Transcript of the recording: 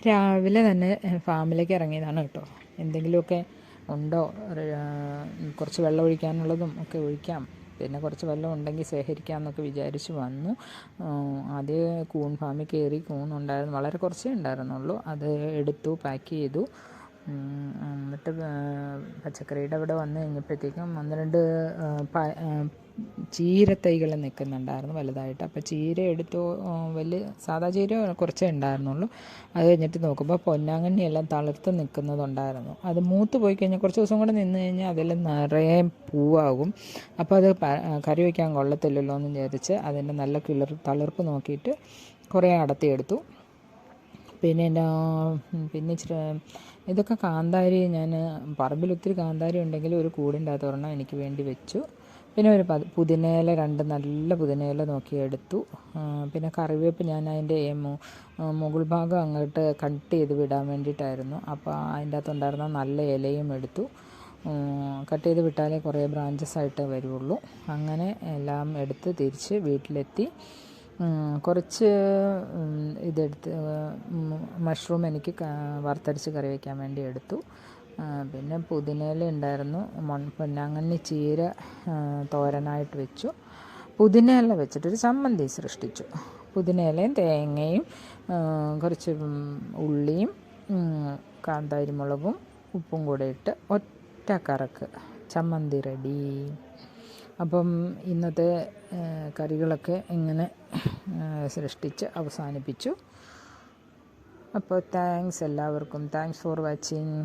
രാവിലെ തന്നെ ഫാമിലേക്ക് ഇറങ്ങിയതാണ് കേട്ടോ. എന്തെങ്കിലുമൊക്കെ ഉണ്ടോ? കുറച്ച് വെള്ളം ഒഴിക്കാനുള്ളതും ഒക്കെ ഒഴിക്കാം. പിന്നെ കുറച്ച് വെള്ളം ഉണ്ടെങ്കിൽ ശേഖരിക്കാം എന്നൊക്കെ വിചാരിച്ച് വന്നു. ആദ്യം കൂൺ ഫാമിൽ കയറി കൂൺ ഉണ്ടായിരുന്നു. വളരെ കുറച്ചേ ഉണ്ടായിരുന്നുള്ളൂ. അത് എടുത്തു പാക്ക് ചെയ്തു. എന്നിട്ട് പച്ചക്കറിയുടെ അവിടെ വന്നു കഴിഞ്ഞപ്പോഴത്തേക്കും ഒന്ന് രണ്ട് ചീര തൈകൾ നിൽക്കുന്നുണ്ടായിരുന്നു വലുതായിട്ട്. അപ്പോൾ ചീര എടുത്തു വലിയ സാധാ ചീര കുറച്ചേ ഉണ്ടായിരുന്നുള്ളൂ. അത് കഴിഞ്ഞിട്ട് നോക്കുമ്പോൾ പൊന്നാങ്കണ്ണി എല്ലാം തളിർത്ത് നിൽക്കുന്നതുണ്ടായിരുന്നു. അത് മൂത്ത് പോയി കഴിഞ്ഞാൽ കുറച്ച് ദിവസം കൂടെ നിന്ന് കഴിഞ്ഞാൽ അതെല്ലാം നിറയെ പൂവാകും. അപ്പോൾ അത് കറി വയ്ക്കാൻ കൊള്ളത്തില്ലല്ലോ എന്ന് വിചാരിച്ച് അതിന്റെ നല്ല കിളിർ തളിർപ്പ് നോക്കിയിട്ട് കുറേ അടത്തിയെടുത്തു. പിന്നെ എന്നാ പിന്നെ ഇച്ചിരി ഇതൊക്കെ കാന്താരി ഞാൻ പറമ്പിൽ ഒത്തിരി കാന്താരി ഉണ്ടെങ്കിൽ ഒരു ഒരെണ്ണം എനിക്ക് വേണ്ടി വെച്ചു. പിന്നെ ഒരു പുതിനയില രണ്ട് നല്ല പുതിനയില നോക്കി എടുത്തു. പിന്നെ കറിവേപ്പ് ഞാൻ അതിന്റെ മുകൾ ഭാഗം അങ്ങോട്ട് കട്ട് ചെയ്ത് വിടാൻ വേണ്ടിയിട്ടായിരുന്നു. അപ്പോൾ അതിന്റെ അകത്തുണ്ടായിരുന്ന നല്ല ഇലയും എടുത്തു. കട്ട് ചെയ്ത് വിട്ടാലേ കുറേ ബ്രാഞ്ചസ് ആയിട്ട് വരുള്ളൂ. അങ്ങനെ എല്ലാം എടുത്ത് തിരിച്ച് വീട്ടിലെത്തി. കുറച്ച് ഇതെടുത്ത് മഷ്റൂം എനിക്ക് വറുത്തരച്ച് കറി വയ്ക്കാൻ വേണ്ടി എടുത്തു. പിന്നെ പുതിനയില ഉണ്ടായിരുന്നു മൺ- പൊന്നാങ്കണ്ണി ചീര തോരനായിട്ട് വെച്ചു. പുതിനയില വെച്ചിട്ടൊരു ചമ്മന്തി സൃഷ്ടിച്ചു. പുതിനയിലയും തേങ്ങയും കുറച്ച് ഉള്ളിയും കാന്താരിമുളകും ഉപ്പും കൂടെ ഇട്ട് ഒറ്റ കറക്ക് ചമ്മന്തി റെഡി അപ്പം ഇന്നത്തെ കറികളൊക്കെ ഇങ്ങനെ സൃഷ്ടിച്ച് അവസാനിപ്പിച്ചു. അപ്പോൾ താങ്ക്സ് എല്ലാവർക്കും. Thanks for watching.